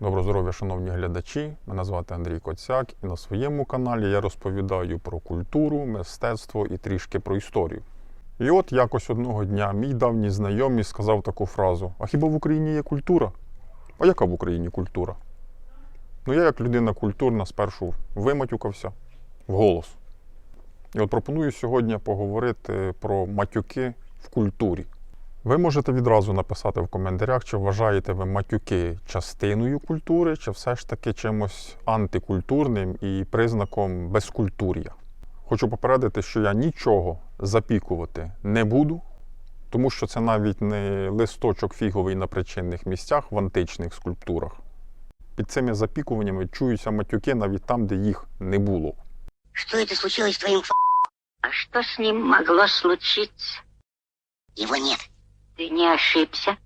Добро здоров'я, шановні глядачі. Мене звати Андрій Коцяк, і на своєму каналі я розповідаю про культуру, мистецтво і трішки про історію. І от якось одного дня мій давній знайомий сказав таку фразу: А хіба в Україні є культура? А яка в Україні культура? Ну, я, як людина культурна, спершу виматюкався вголос. І от пропоную сьогодні поговорити про матюки в культурі. Ви можете відразу написати в коментарях, чи вважаєте ви матюки частиною культури, чи все ж таки чимось антикультурним і признаком безкультур'я. Хочу попередити, що я нічого запікувати не буду, тому що це навіть не листочок фіговий на причинних місцях в античних скульптурах. Під цими запікуваннями чуються матюки навіть там, де їх не було. Что это случилось с твоим ф... А что с ним могло случиться? Его нет. Ты не ошибся?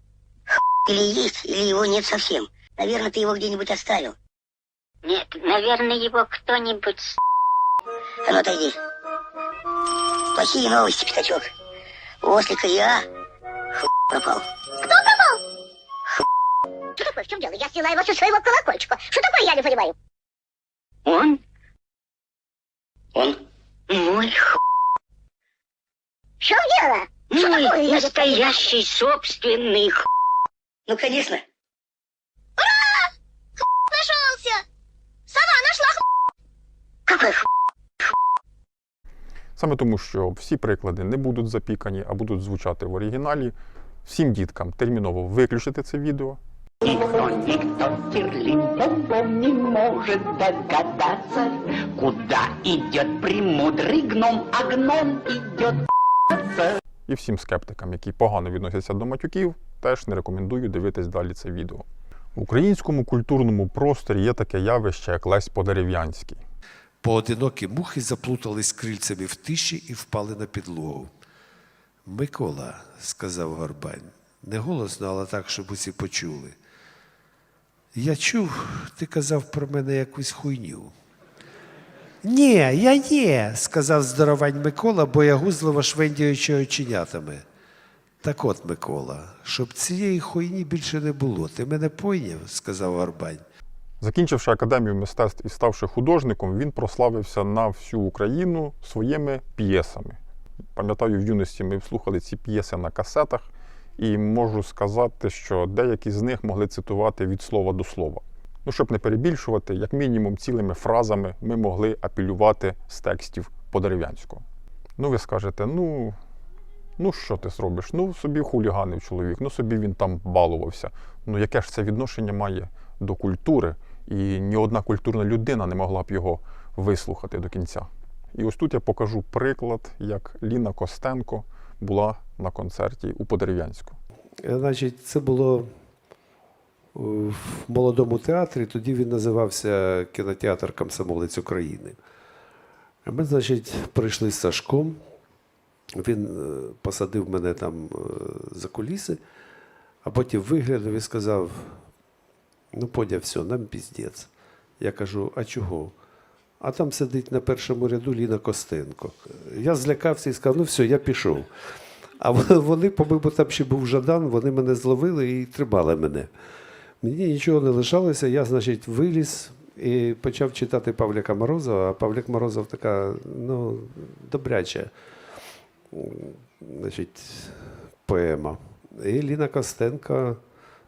Или есть, или его нет совсем. Наверное, ты его где-нибудь оставил. Нет, наверное, его кто-нибудь с... А ну отойди. Плохие новости, пятачок. У ослика я Х... пропал. Кто пропал? Что такое? В чем дело? Я сняла его со своего колокольчика. Что такое, я не понимаю. Он? Он? Мой х... Не настоящий собственный х... Ну, конечно. Нашелся! Сова нашла Какой х... Саме тому, що всі приклади не будуть запікані, а будуть звучати в оригіналі. Всім діткам терміново виключити це відео. Никто, никто Терлинтон не может догадаться, куда идет премудрый гном, а гном идет І всім скептикам, які погано відносяться до матюків, теж не рекомендую дивитись далі це відео. В українському культурному просторі є таке явище, як Лесь Подерев'янський. Поодинокі мухи заплутались крильцями в тиші і впали на підлогу. Микола, сказав Горбань, не голосно, але так, щоб усі почули. Я чув, ти казав про мене якусь хуйню. Ні, я є, сказав здоровань Микола, боягузливо швендяючи оченятами. Так от, Микола, щоб цієї хуйні більше не було. Ти мене пойняв, сказав Горбань. Закінчивши академію мистецтв і ставши художником, він прославився на всю Україну своїми п'єсами. Пам'ятаю, в юності ми слухали ці п'єси на касетах, і можу сказати, що деякі з них могли цитувати від слова до слова. Ну, щоб не перебільшувати, як мінімум цілими фразами ми могли апелювати з текстів по дерев'янському. Ну, ви скажете, ну, ну що ти зробиш? Ну, собі хуліганив чоловік, ну собі він там балувався. Ну, яке ж це відношення має до культури? І ні одна культурна людина не могла б його вислухати до кінця. І ось тут я покажу приклад, як Ліна Костенко була на концерті у Подерев'янську. Е, Значить, це було в молодому театрі, тоді він називався кінотеатр Комсомолець України. Ми, значить, прийшли з Сашком. Він е, посадив мене там е, за куліси, а потім виглянув і сказав: ну, подя, все, нам піздець. Я кажу, а чого? А там сидить на першому ряду Ліна Костенко. Я злякався і сказав, ну все, я пішов. А вони- вони, по-моєму, там ще був Жадан, вони мене зловили і тримали мене. Мені нічого не лишалося, я, значить, виліз і почав читати Павліка Морозова, а Павлік Морозов така, ну, добряча, значить, поема. І Ліна Костенко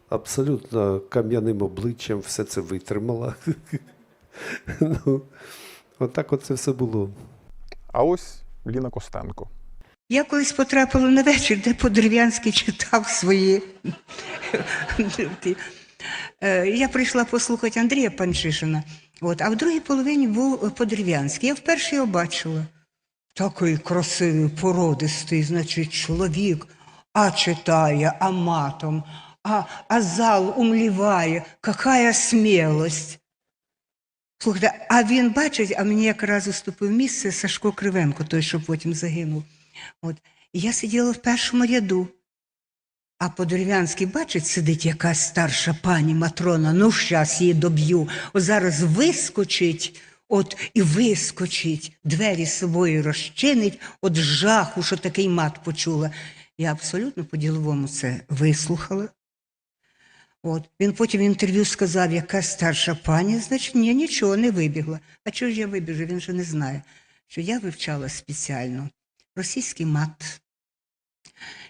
абсолютно кам'яним обличчям все це витримала. ну, отак от це все було. А ось Ліна Костенко. Я колись потрапила на вечір, де Подерев'янський читав свої. Е, Я прийшла послухати Андрія Панчишина, от, а в другій половині був Подерев'янський. Я вперше його бачила. Такий красивий, породистий, значить, чоловік, а читає, а матом, а, а зал умліває, какая смілость. Слухайте, а він бачить, а мені якраз уступив місце Сашко Кривенко, той, що потім загинув. От. Я сиділа в першому ряду. А по-дерев'янськи, бачить, сидить якась старша пані Матрона, ну щас її доб'ю. От зараз вискочить, от і вискочить, двері собою розчинить, от жаху, що такий мат почула. Я абсолютно по-діловому це вислухала. От. Він потім в інтерв'ю сказав, яка старша пані, значить, ні, нічого не вибігла. А чого ж я вибіжу? Він же не знає, що я вивчала спеціально російський мат.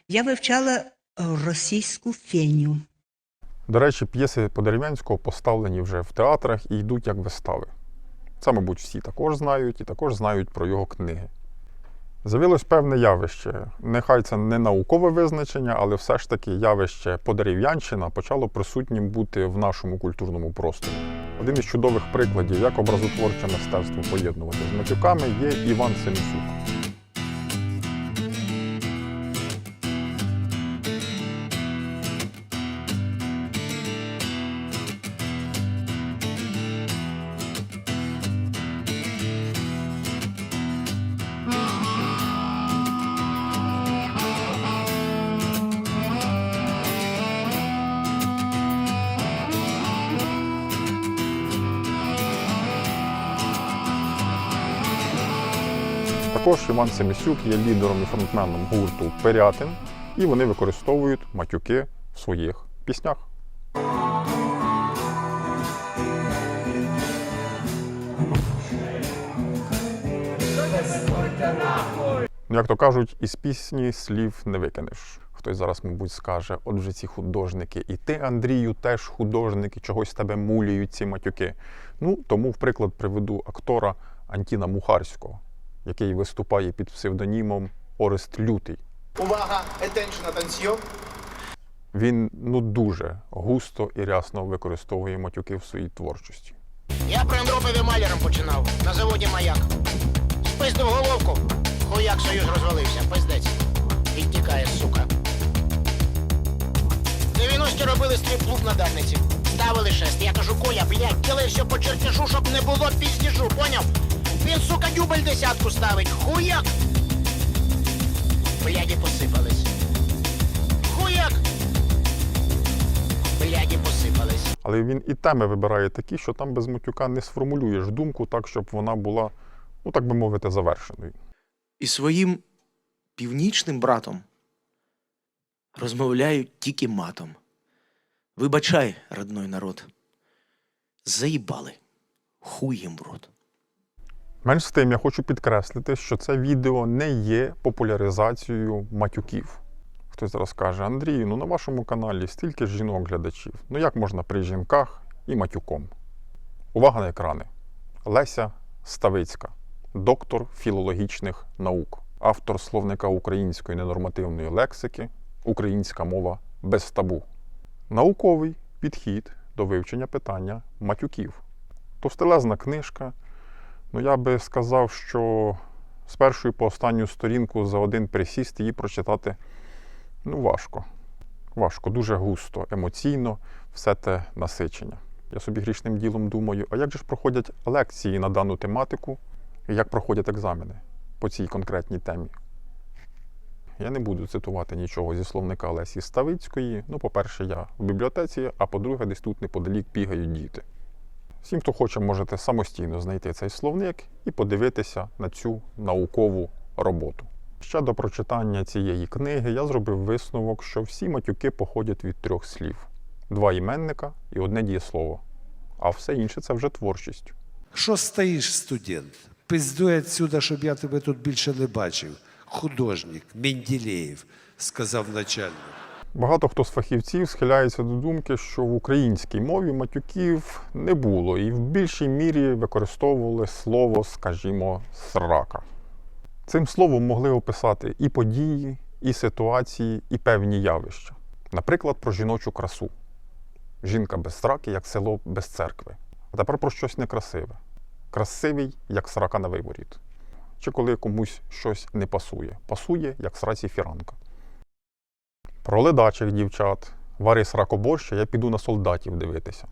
Я вивчала російську феню. До речі, п'єси Подерев'янського поставлені вже в театрах і йдуть як вистави. Це, мабуть, всі також знають і також знають про його книги. З'явилось певне явище. Нехай це не наукове визначення, але все ж таки явище подерев'янщина почало присутнім бути в нашому культурному просторі. Один із чудових прикладів, як образотворче мистецтво поєднувати з матюками, є Іван Семісюк. Також Іван Семісюк є лідером і фронтменом гурту Перятин, і вони використовують матюки в своїх піснях. Як то кажуть, із пісні слів не викинеш. Хтось зараз, мабуть, скаже, от вже ці художники, і ти, Андрію, теж художник, і чогось тебе мулюють ці матюки. Ну, тому, в приклад, приведу актора Антіна Мухарського, який виступає під псевдонімом Орест Лютий. Увага, attention, attention. Він ну дуже густо і рясно використовує матюки в своїй творчості. Я при Андропові маляром починав на заводі маяк. Спиздив головку. Хуяк союз розвалився, пиздець. Відтікає, сука. 90 робили стріп-клуб на Дарниці. Ставили шест. Я кажу, Коля, блядь, ділай все по чертежу, щоб не було піздіжу, поняв? Він, сука, дюбель десятку ставить. Хуяк! Бляді посипались. Хуяк! Бляді посипались. Але він і теми вибирає такі, що там без матюка не сформулюєш думку так, щоб вона була, ну так би мовити, завершеною. і своїм північним братом розмовляють тільки матом. Вибачай, родной народ. Заїбали. Хуй їм в рот. Менш з тим, я хочу підкреслити, що це відео не є популяризацією матюків. Хтось зараз каже, Андрію, ну на вашому каналі стільки жінок-глядачів. Ну як можна при жінках і матюком? Увага на екрани. Леся Ставицька, доктор філологічних наук, автор словника української ненормативної лексики, українська мова без табу. Науковий підхід до вивчення питання матюків. Товстелезна книжка. Ну, я би сказав, що з першої по останню сторінку за один присіст її прочитати ну, важко. Важко, дуже густо, емоційно, все те насичення. Я собі грішним ділом думаю, а як же ж проходять лекції на дану тематику, і як проходять екзамени по цій конкретній темі? Я не буду цитувати нічого зі словника Лесі Ставицької. Ну, по-перше, я в бібліотеці, а по-друге, десь тут неподалік бігають діти. Всім, хто хоче, можете самостійно знайти цей словник і подивитися на цю наукову роботу. Ще до прочитання цієї книги я зробив висновок, що всі матюки походять від трьох слів: два іменника і одне дієслово. А все інше це вже творчість. Що стоїш, студент? Пиздуй отсюда, щоб я тебе тут більше не бачив. Художник Менділеєв, сказав начальник. Багато хто з фахівців схиляється до думки, що в українській мові матюків не було, і в більшій мірі використовували слово, скажімо, срака. Цим словом могли описати і події, і ситуації, і певні явища. Наприклад, про жіночу красу. Жінка без сраки, як село без церкви. А тепер про щось некрасиве. Красивий, як срака на виворіт. Чи коли комусь щось не пасує. Пасує, як сраці фіранка. Про ледачих дівчат, вари сракоборща, я піду на солдатів дивитися.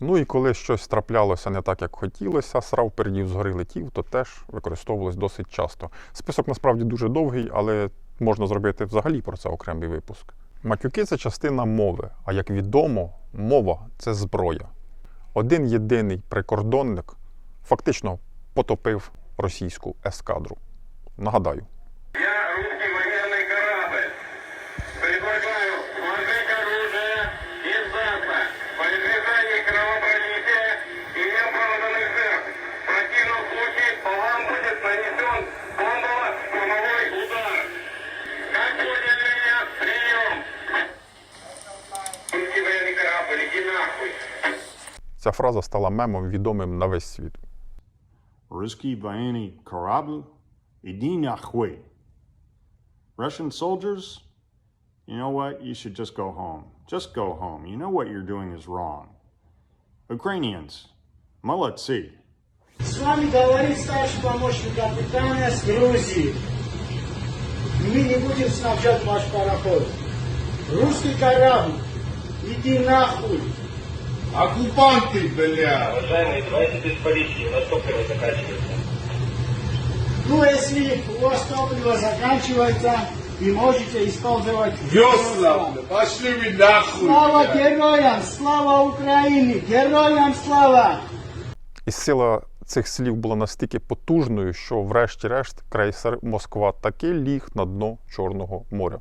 Ну і коли щось траплялося не так, як хотілося, срав пердів згори летів, то теж використовувалось досить часто. Список насправді дуже довгий, але можна зробити взагалі про це окремий випуск. Матюки це частина мови, а як відомо, мова це зброя. Один єдиний прикордонник фактично потопив російську ескадру. Нагадаю. Ця фраза стала мемом відомим на весь світ. Ruski Vaeni Karabu, Idi Nahue. Russian soldiers, you know what? You should just go home. Just go home. You know what you're doing is wrong. Ukrainians, молодцы. С вами говорит старший помощник капитана с Грузии. Мы не будем снабжать ваш пароход. Русский корабль, иди нахуй. Оккупанты, бля! Уважаемые, давайте без политики, у нас топливо заканчивается. Ну, если у вас топливо заканчивается, вы можете использовать... Весла, бля! Пошли вы нахуй! Слава бля. героям! Слава Украине! Героям слава! І сила цих слів була настільки потужною, що, врешті-решт, крейсер Москва таки ліг на дно Чорного моря.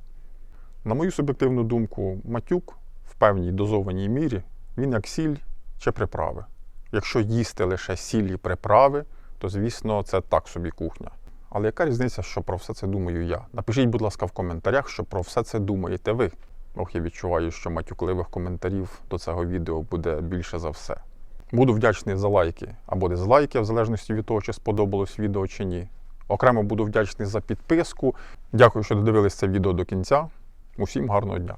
На мою суб'єктивну думку, матюк в певній дозованій мірі він як сіль чи приправи. Якщо їсти лише сіль і приправи, то звісно це так собі кухня. Але яка різниця, що про все це думаю я? Напишіть, будь ласка, в коментарях, що про все це думаєте ви. Ох, я відчуваю, що матюкливих коментарів до цього відео буде більше за все. Буду вдячний за лайки або дизлайки, в залежності від того, чи сподобалось відео чи ні. Окремо буду вдячний за підписку. Дякую, що додивились це відео до кінця. Усім гарного дня!